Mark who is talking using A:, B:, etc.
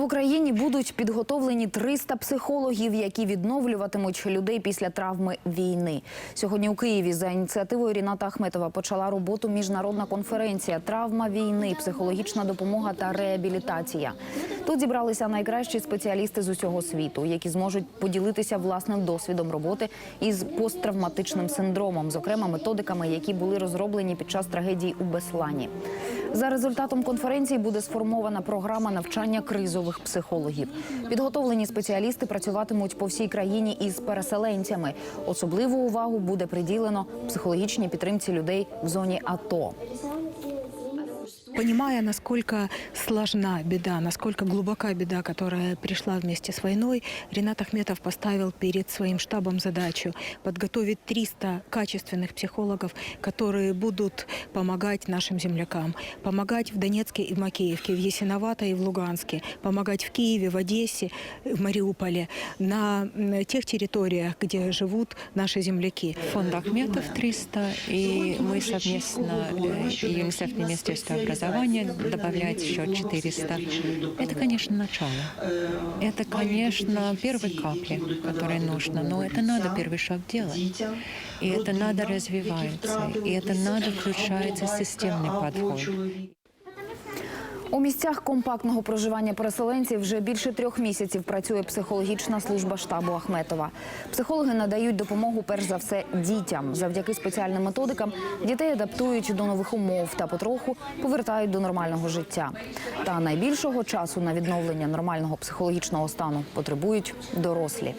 A: В Україні будуть підготовлені 300 психологів, які відновлюватимуть людей після травми війни. Сьогодні у Києві за ініціативою Ріната Ахметова почала роботу міжнародна конференція Травма війни, психологічна допомога та реабілітація. Тут зібралися найкращі спеціалісти з усього світу, які зможуть поділитися власним досвідом роботи із посттравматичним синдромом, зокрема методиками, які були розроблені під час трагедії у Беслані. За результатом конференції буде сформована програма навчання кризових психологів. Підготовлені спеціалісти працюватимуть по всій країні із переселенцями. Особливу увагу буде приділено психологічній підтримці людей в зоні АТО.
B: Понимая, насколько сложна беда, насколько глубока беда, которая пришла вместе с войной, Ренат Ахметов поставил перед своим штабом задачу подготовить 300 качественных психологов, которые будут помогать нашим землякам, помогать в Донецке и в Макеевке, в Ясиновато и в Луганске, помогать в Киеве, в Одессе, в Мариуполе, на тех территориях, где живут наши земляки.
C: Фонд Ахметов 300, и мы совместно, и ЮНИСЕФ Министерство образования добавляет еще 400. Это, конечно, начало. Это, конечно, первые капли, которые нужно, но это надо первый шаг делать. И это надо развивается, и это надо включается системный подход.
A: У місцях компактного проживання переселенців вже більше трьох місяців працює психологічна служба штабу Ахметова. Психологи надають допомогу перш за все дітям. Завдяки спеціальним методикам дітей адаптують до нових умов та потроху повертають до нормального життя. Та найбільшого часу на відновлення нормального психологічного стану потребують дорослі.